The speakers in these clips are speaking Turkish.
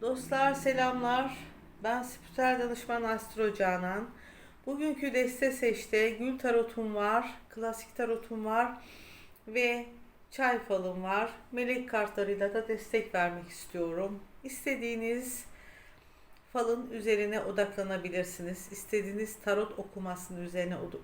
Dostlar selamlar. Ben spiritüel danışman Astro Canan. Bugünkü deste seçte gül tarotum var, klasik tarotum var ve çay falım var. Melek kartlarıyla da destek vermek istiyorum. İstediğiniz falın üzerine odaklanabilirsiniz. İstediğiniz tarot okumasının üzerine od-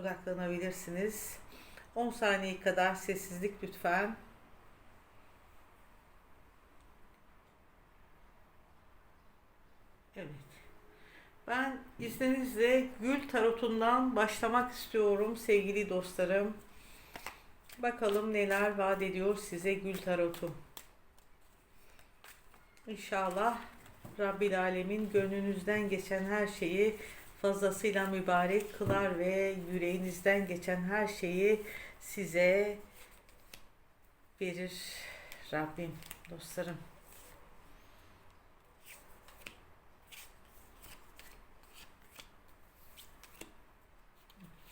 odaklanabilirsiniz. 10 saniye kadar sessizlik lütfen. Evet. Ben izninizle Gül Tarotu'ndan başlamak istiyorum sevgili dostlarım. Bakalım neler vaat ediyor size Gül Tarotu. İnşallah Rabbil Alemin gönlünüzden geçen her şeyi fazlasıyla mübarek kılar ve yüreğinizden geçen her şeyi size verir Rabbim dostlarım.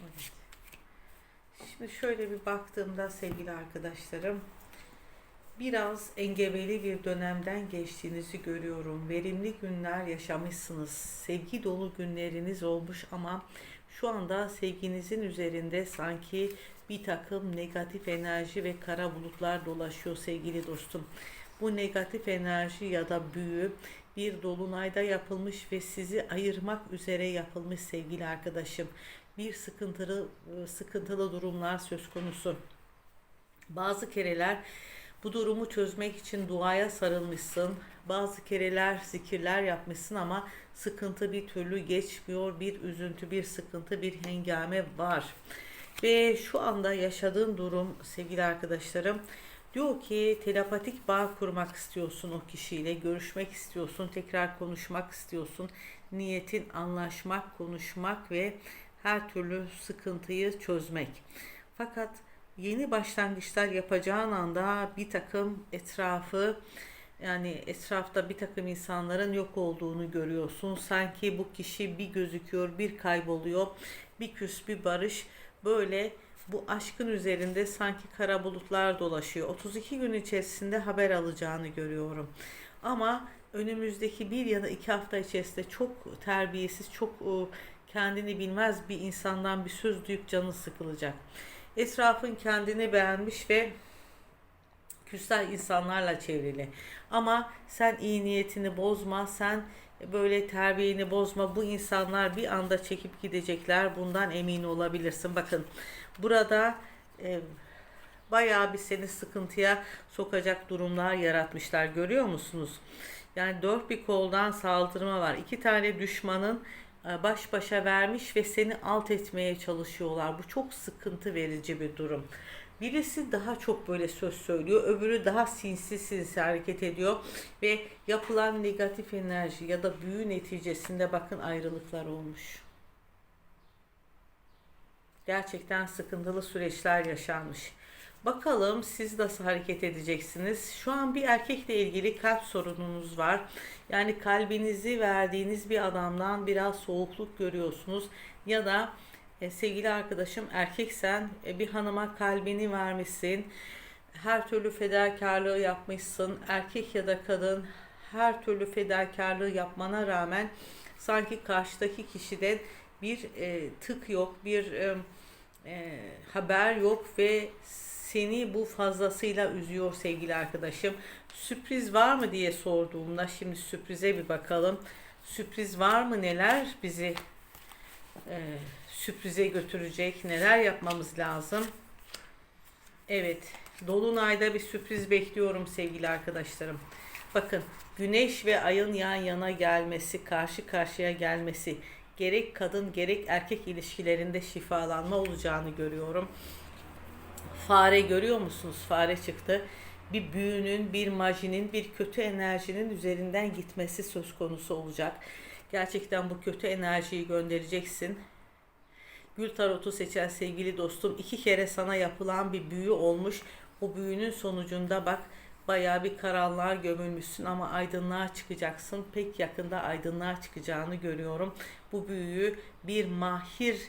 Evet. Şimdi şöyle bir baktığımda sevgili arkadaşlarım biraz engebeli bir dönemden geçtiğinizi görüyorum. Verimli günler yaşamışsınız. Sevgi dolu günleriniz olmuş ama şu anda sevginizin üzerinde sanki bir takım negatif enerji ve kara bulutlar dolaşıyor sevgili dostum. Bu negatif enerji ya da büyü bir dolunayda yapılmış ve sizi ayırmak üzere yapılmış sevgili arkadaşım. Bir sıkıntılı sıkıntılı durumlar söz konusu. Bazı kereler bu durumu çözmek için duaya sarılmışsın. Bazı kereler zikirler yapmışsın ama sıkıntı bir türlü geçmiyor. Bir üzüntü, bir sıkıntı, bir hengame var. Ve şu anda yaşadığın durum sevgili arkadaşlarım diyor ki telepatik bağ kurmak istiyorsun o kişiyle, görüşmek istiyorsun, tekrar konuşmak istiyorsun. Niyetin anlaşmak, konuşmak ve her türlü sıkıntıyı çözmek. Fakat yeni başlangıçlar yapacağın anda bir takım etrafı yani etrafta bir takım insanların yok olduğunu görüyorsun. Sanki bu kişi bir gözüküyor, bir kayboluyor, bir küs, bir barış. Böyle bu aşkın üzerinde sanki kara bulutlar dolaşıyor. 32 gün içerisinde haber alacağını görüyorum. Ama önümüzdeki bir ya da iki hafta içerisinde çok terbiyesiz, çok e, kendini bilmez bir insandan bir söz duyup canı sıkılacak. Etrafın kendini beğenmiş ve küstah insanlarla çevrili. Ama sen iyi niyetini bozma, sen böyle terbiyeni bozma. Bu insanlar bir anda çekip gidecekler. Bundan emin olabilirsin. Bakın burada e, bayağı bir seni sıkıntıya sokacak durumlar yaratmışlar. Görüyor musunuz? Yani dört bir koldan saldırma var. İki tane düşmanın baş başa vermiş ve seni alt etmeye çalışıyorlar. Bu çok sıkıntı verici bir durum. Birisi daha çok böyle söz söylüyor, öbürü daha sinsi sinsi hareket ediyor ve yapılan negatif enerji ya da büyü neticesinde bakın ayrılıklar olmuş. Gerçekten sıkıntılı süreçler yaşanmış. Bakalım siz nasıl hareket edeceksiniz? Şu an bir erkekle ilgili kalp sorununuz var. Yani kalbinizi verdiğiniz bir adamdan biraz soğukluk görüyorsunuz. Ya da e, sevgili arkadaşım erkeksen e, bir hanıma kalbini vermişsin. Her türlü fedakarlığı yapmışsın. Erkek ya da kadın her türlü fedakarlığı yapmana rağmen sanki karşıdaki kişiden bir e, tık yok, bir e, e, haber yok ve seni bu fazlasıyla üzüyor sevgili arkadaşım. Sürpriz var mı diye sorduğumda şimdi sürprize bir bakalım. Sürpriz var mı neler bizi e, sürprize götürecek neler yapmamız lazım? Evet Dolunay'da bir sürpriz bekliyorum sevgili arkadaşlarım. Bakın güneş ve ayın yan yana gelmesi, karşı karşıya gelmesi gerek kadın gerek erkek ilişkilerinde şifalanma olacağını görüyorum. Fare görüyor musunuz? Fare çıktı. Bir büyünün, bir majinin, bir kötü enerjinin üzerinden gitmesi söz konusu olacak. Gerçekten bu kötü enerjiyi göndereceksin. Gül tarotu seçen sevgili dostum iki kere sana yapılan bir büyü olmuş. O büyünün sonucunda bak bayağı bir karanlığa gömülmüşsün ama aydınlığa çıkacaksın. Pek yakında aydınlığa çıkacağını görüyorum. Bu büyüyü bir mahir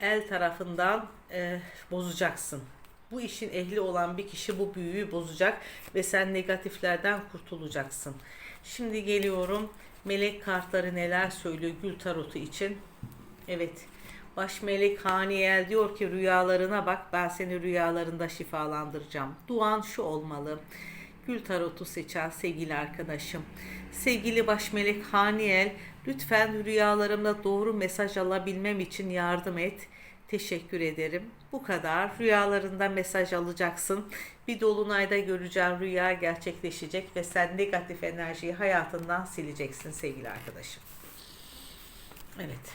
el tarafından e, bozacaksın. Bu işin ehli olan bir kişi bu büyüyü bozacak ve sen negatiflerden kurtulacaksın. Şimdi geliyorum. Melek kartları neler söylüyor Gül Tarotu için. Evet. Baş melek Haniyel diyor ki rüyalarına bak ben seni rüyalarında şifalandıracağım. Duan şu olmalı. Gül tarotu seçen sevgili arkadaşım. Sevgili baş melek Haniyel lütfen rüyalarımda doğru mesaj alabilmem için yardım et. Teşekkür ederim. Bu kadar. Rüyalarında mesaj alacaksın. Bir dolunayda göreceğin rüya gerçekleşecek ve sen negatif enerjiyi hayatından sileceksin sevgili arkadaşım. Evet.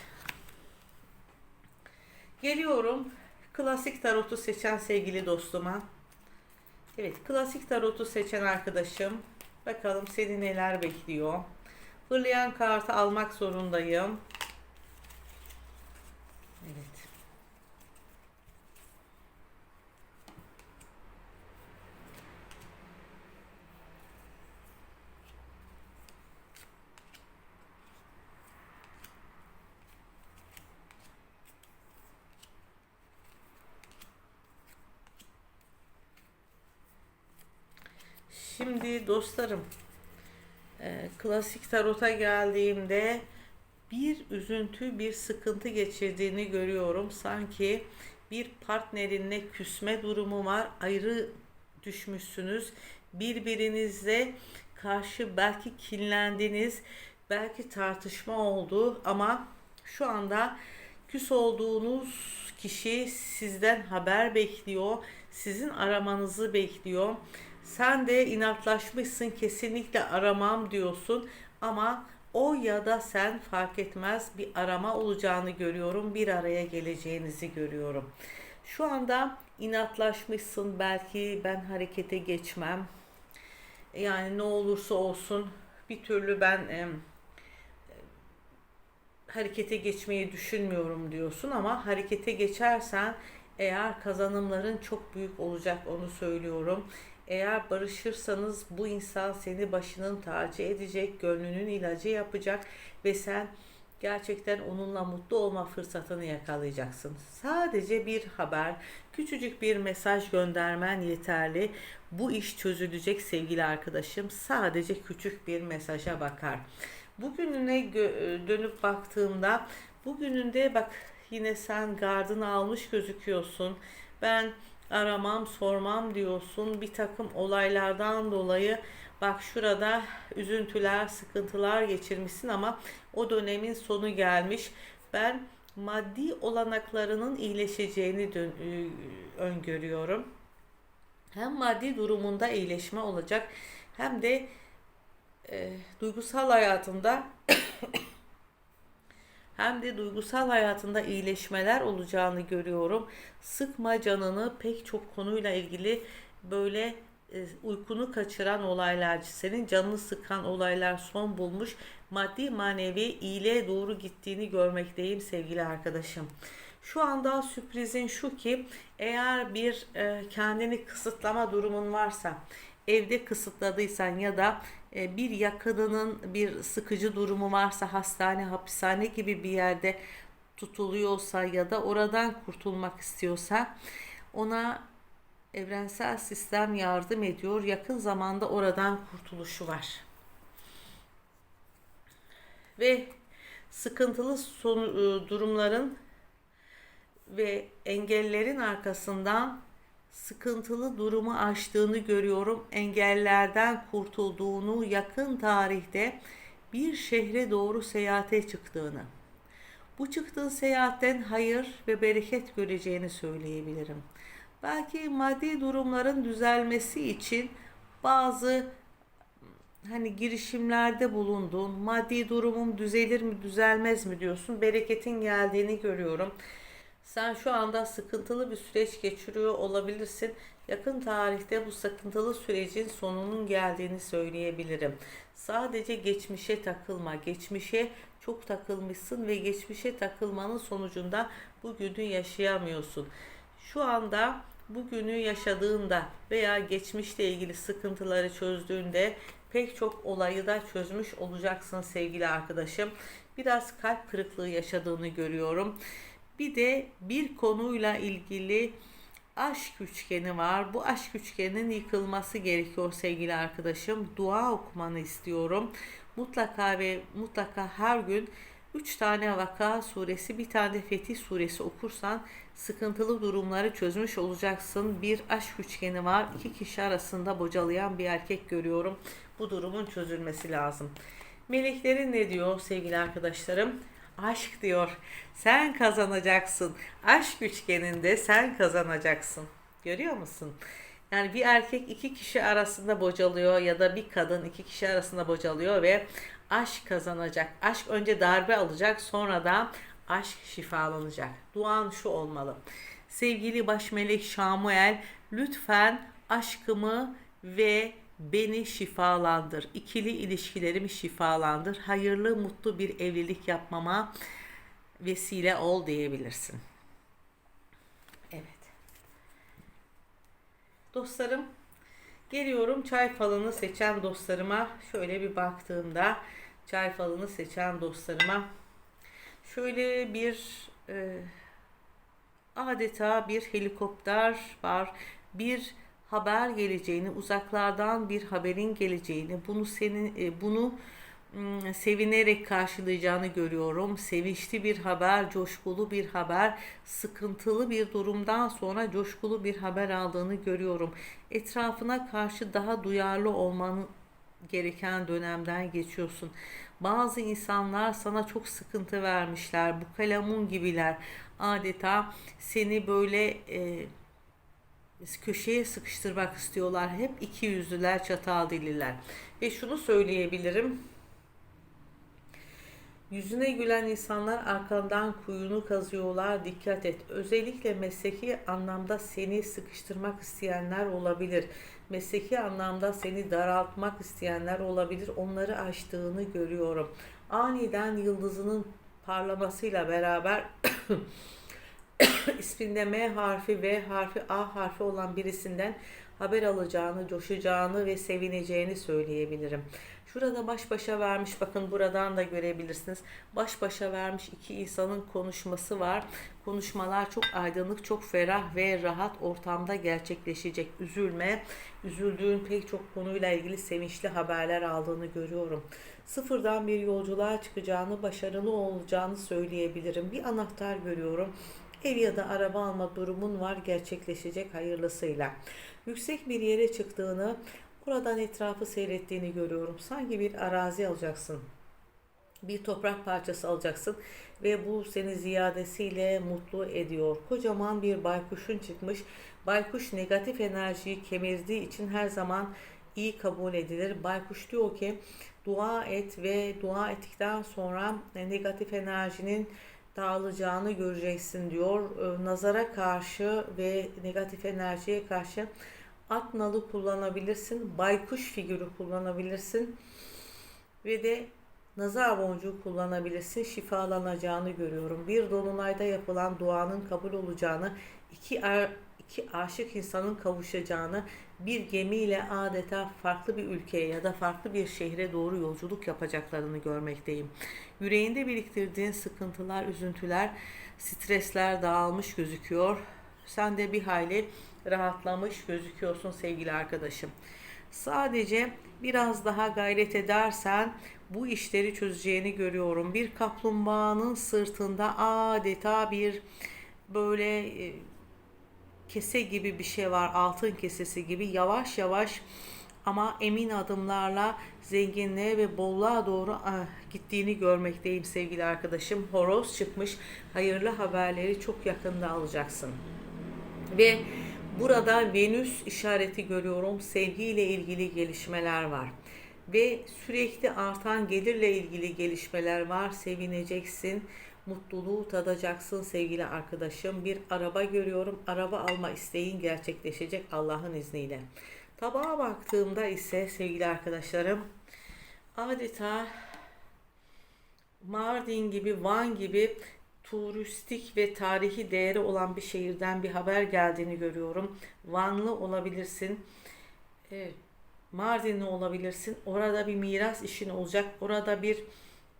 Geliyorum klasik tarotu seçen sevgili dostuma. Evet, klasik tarotu seçen arkadaşım. Bakalım seni neler bekliyor. Fırlayan kartı almak zorundayım. Evet. Şimdi dostlarım, e, klasik tarota geldiğimde bir üzüntü, bir sıkıntı geçirdiğini görüyorum. Sanki bir partnerinle küsme durumu var. Ayrı düşmüşsünüz. Birbirinizle karşı belki kinlendiniz, belki tartışma oldu ama şu anda küs olduğunuz kişi sizden haber bekliyor. Sizin aramanızı bekliyor. Sen de inatlaşmışsın kesinlikle aramam diyorsun ama o ya da sen fark etmez bir arama olacağını görüyorum. Bir araya geleceğinizi görüyorum. Şu anda inatlaşmışsın belki ben harekete geçmem. Yani ne olursa olsun bir türlü ben e, harekete geçmeyi düşünmüyorum diyorsun ama harekete geçersen eğer kazanımların çok büyük olacak onu söylüyorum. Eğer barışırsanız bu insan seni başının tacı edecek, gönlünün ilacı yapacak ve sen gerçekten onunla mutlu olma fırsatını yakalayacaksın. Sadece bir haber, küçücük bir mesaj göndermen yeterli. Bu iş çözülecek sevgili arkadaşım. Sadece küçük bir mesaja bakar. Bugününe dönüp baktığımda bugününde bak yine sen gardını almış gözüküyorsun. Ben aramam sormam diyorsun. Bir takım olaylardan dolayı bak şurada üzüntüler sıkıntılar geçirmişsin ama o dönemin sonu gelmiş. Ben maddi olanaklarının iyileşeceğini öngörüyorum. Hem maddi durumunda iyileşme olacak hem de e, duygusal hayatında hem de duygusal hayatında iyileşmeler olacağını görüyorum. Sıkma canını pek çok konuyla ilgili böyle e, uykunu kaçıran olaylar, senin canını sıkan olaylar son bulmuş. Maddi manevi iyiliğe doğru gittiğini görmekteyim sevgili arkadaşım. Şu anda sürprizin şu ki eğer bir e, kendini kısıtlama durumun varsa evde kısıtladıysan ya da e, bir yakınının bir sıkıcı durumu varsa hastane, hapishane gibi bir yerde tutuluyorsa ya da oradan kurtulmak istiyorsa ona evrensel sistem yardım ediyor. Yakın zamanda oradan kurtuluşu var. Ve sıkıntılı son, e, durumların ve engellerin arkasından sıkıntılı durumu aştığını görüyorum. Engellerden kurtulduğunu, yakın tarihte bir şehre doğru seyahate çıktığını. Bu çıktığın seyahatten hayır ve bereket göreceğini söyleyebilirim. Belki maddi durumların düzelmesi için bazı hani girişimlerde bulundun. Maddi durumum düzelir mi, düzelmez mi diyorsun. Bereketin geldiğini görüyorum. Sen şu anda sıkıntılı bir süreç geçiriyor olabilirsin. Yakın tarihte bu sıkıntılı sürecin sonunun geldiğini söyleyebilirim. Sadece geçmişe takılma. Geçmişe çok takılmışsın ve geçmişe takılmanın sonucunda bugünü yaşayamıyorsun. Şu anda bugünü yaşadığında veya geçmişle ilgili sıkıntıları çözdüğünde pek çok olayı da çözmüş olacaksın sevgili arkadaşım. Biraz kalp kırıklığı yaşadığını görüyorum. Bir de bir konuyla ilgili aşk üçgeni var. Bu aşk üçgeninin yıkılması gerekiyor sevgili arkadaşım. Dua okumanı istiyorum. Mutlaka ve mutlaka her gün 3 tane Vaka suresi, bir tane Fetih suresi okursan sıkıntılı durumları çözmüş olacaksın. Bir aşk üçgeni var. İki kişi arasında bocalayan bir erkek görüyorum. Bu durumun çözülmesi lazım. Meleklerin ne diyor sevgili arkadaşlarım? Aşk diyor. Sen kazanacaksın. Aşk üçgeninde sen kazanacaksın. Görüyor musun? Yani bir erkek iki kişi arasında bocalıyor ya da bir kadın iki kişi arasında bocalıyor ve aşk kazanacak. Aşk önce darbe alacak sonra da aşk şifalanacak. Duan şu olmalı. Sevgili baş melek Şamuel lütfen aşkımı ve beni şifalandır. İkili ilişkilerimi şifalandır. Hayırlı, mutlu bir evlilik yapmama vesile ol diyebilirsin. Evet. Dostlarım, geliyorum çay falını seçen dostlarıma. Şöyle bir baktığımda çay falını seçen dostlarıma şöyle bir e, adeta bir helikopter var. Bir haber geleceğini, uzaklardan bir haberin geleceğini, bunu senin e, bunu sevinerek karşılayacağını görüyorum. Sevinçli bir haber, coşkulu bir haber, sıkıntılı bir durumdan sonra coşkulu bir haber aldığını görüyorum. Etrafına karşı daha duyarlı olmanı gereken dönemden geçiyorsun. Bazı insanlar sana çok sıkıntı vermişler. Bu kalemun gibiler. Adeta seni böyle e, köşeye sıkıştırmak istiyorlar. Hep iki yüzlüler, çatal dililer. Ve şunu söyleyebilirim. Yüzüne gülen insanlar arkandan kuyunu kazıyorlar. Dikkat et. Özellikle mesleki anlamda seni sıkıştırmak isteyenler olabilir. Mesleki anlamda seni daraltmak isteyenler olabilir. Onları aştığını görüyorum. Aniden yıldızının parlamasıyla beraber isminde M harfi, V harfi, A harfi olan birisinden haber alacağını, coşacağını ve sevineceğini söyleyebilirim. Şurada baş başa vermiş bakın buradan da görebilirsiniz. Baş başa vermiş iki insanın konuşması var. Konuşmalar çok aydınlık, çok ferah ve rahat ortamda gerçekleşecek. Üzülme, üzüldüğün pek çok konuyla ilgili sevinçli haberler aldığını görüyorum. Sıfırdan bir yolculuğa çıkacağını, başarılı olacağını söyleyebilirim. Bir anahtar görüyorum ev ya da araba alma durumun var gerçekleşecek hayırlısıyla. Yüksek bir yere çıktığını, buradan etrafı seyrettiğini görüyorum. Sanki bir arazi alacaksın. Bir toprak parçası alacaksın ve bu seni ziyadesiyle mutlu ediyor. Kocaman bir baykuşun çıkmış. Baykuş negatif enerjiyi kemirdiği için her zaman iyi kabul edilir. Baykuş diyor ki dua et ve dua ettikten sonra negatif enerjinin dağılacağını göreceksin diyor. Ee, nazara karşı ve negatif enerjiye karşı at nalı kullanabilirsin. Baykuş figürü kullanabilirsin. Ve de nazar boncuğu kullanabilirsin. Şifalanacağını görüyorum. Bir dolunayda yapılan duanın kabul olacağını, iki, er, iki aşık insanın kavuşacağını, bir gemiyle adeta farklı bir ülkeye ya da farklı bir şehre doğru yolculuk yapacaklarını görmekteyim. Yüreğinde biriktirdiğin sıkıntılar, üzüntüler, stresler dağılmış gözüküyor. Sen de bir hayli rahatlamış gözüküyorsun sevgili arkadaşım. Sadece biraz daha gayret edersen bu işleri çözeceğini görüyorum. Bir kaplumbağanın sırtında adeta bir böyle e, kese gibi bir şey var. Altın kesesi gibi yavaş yavaş ama emin adımlarla zenginliğe ve bolluğa doğru ah, gittiğini görmekteyim sevgili arkadaşım. Horoz çıkmış. Hayırlı haberleri çok yakında alacaksın. Ve burada Venüs işareti görüyorum. Sevgiyle ilgili gelişmeler var. Ve sürekli artan gelirle ilgili gelişmeler var. Sevineceksin mutluluğu tadacaksın sevgili arkadaşım. Bir araba görüyorum. Araba alma isteğin gerçekleşecek Allah'ın izniyle. Tabağa baktığımda ise sevgili arkadaşlarım adeta Mardin gibi, Van gibi turistik ve tarihi değeri olan bir şehirden bir haber geldiğini görüyorum. Vanlı olabilirsin. Evet. Mardinli olabilirsin. Orada bir miras işin olacak. Orada bir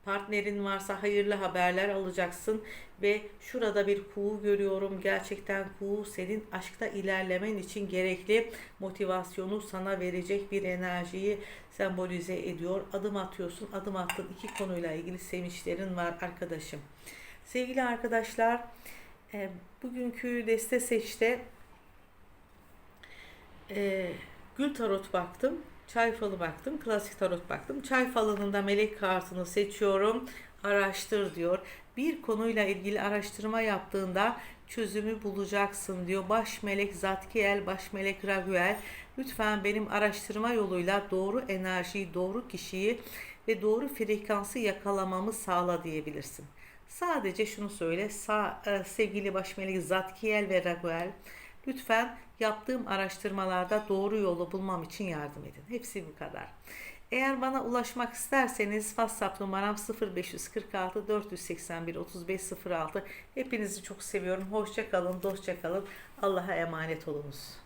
Partnerin varsa hayırlı haberler alacaksın ve şurada bir kuğu görüyorum. Gerçekten kuğu senin aşkta ilerlemen için gerekli motivasyonu sana verecek bir enerjiyi sembolize ediyor. Adım atıyorsun. Adım attın. iki konuyla ilgili sevinçlerin var arkadaşım. Sevgili arkadaşlar, e, bugünkü deste seçte e, gül tarot baktım. Çay falı baktım. Klasik tarot baktım. Çay falının da melek kartını seçiyorum. Araştır diyor. Bir konuyla ilgili araştırma yaptığında çözümü bulacaksın diyor. Baş melek Zatkiel, baş melek Raguel. Lütfen benim araştırma yoluyla doğru enerjiyi, doğru kişiyi ve doğru frekansı yakalamamı sağla diyebilirsin. Sadece şunu söyle sağ, e, sevgili baş melek Zatkiel ve Raguel. Lütfen yaptığım araştırmalarda doğru yolu bulmam için yardım edin. Hepsi bu kadar. Eğer bana ulaşmak isterseniz WhatsApp numaram 0546 481 3506. Hepinizi çok seviyorum. Hoşça kalın, dostça kalın. Allah'a emanet olunuz.